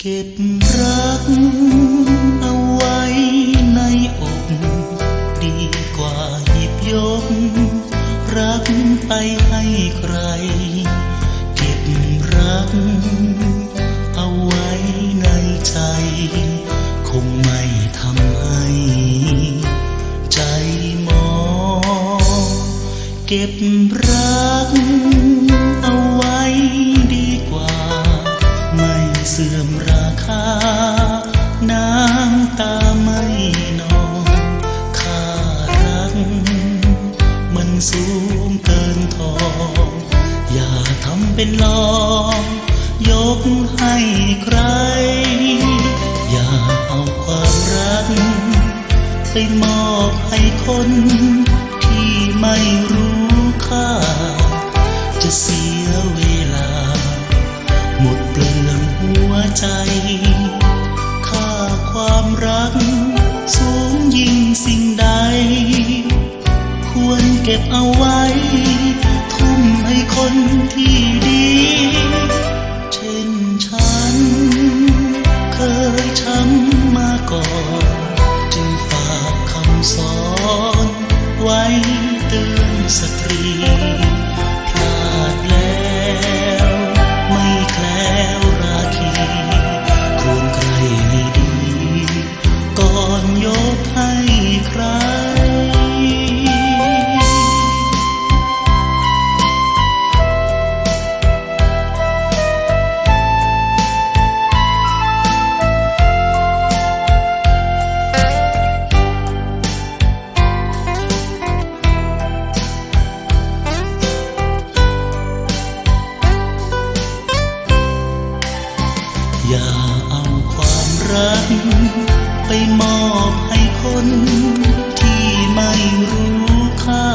เก็บรักเอาไว้ในอกดีกว่าหยิบยก รักไปให้ใคร เก็บรักเอาไว้ในใจ คงไม่ทำให้ ใจมอง เก็บรัก เป็นลองยกให้ใคร อย่าเอาความรัก ไปมอบให้คน ที่ไม่รู้ค่า จะเสียเวลา หมดเปลืองหัวใจ ค่าความรัก สูงยิ่งสิ่งใด ควรเก็บเอาไว้ คนที่ดี เช่นฉัน เคยช้ำมาก่อนจึงฝากคำสอน ไว้เตือนสตรีพลาดแล้ว คนที่ไม่รู้ค่า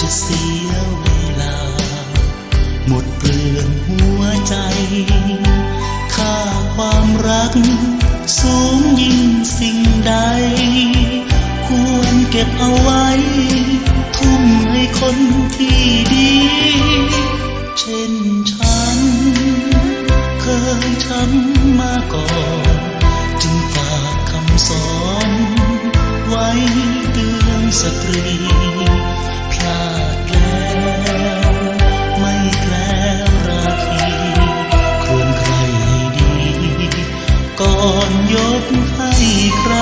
จะเสียเวลา หมดเปลืองหัวใจ ค่าความรัก สูงยิ่งสิ่งใด ควรเก็บเอาไว้ ทุ่มให้คนที่ดี เช่นฉัน เคยช้ำมาก่อน ก่อนยกให้ใคร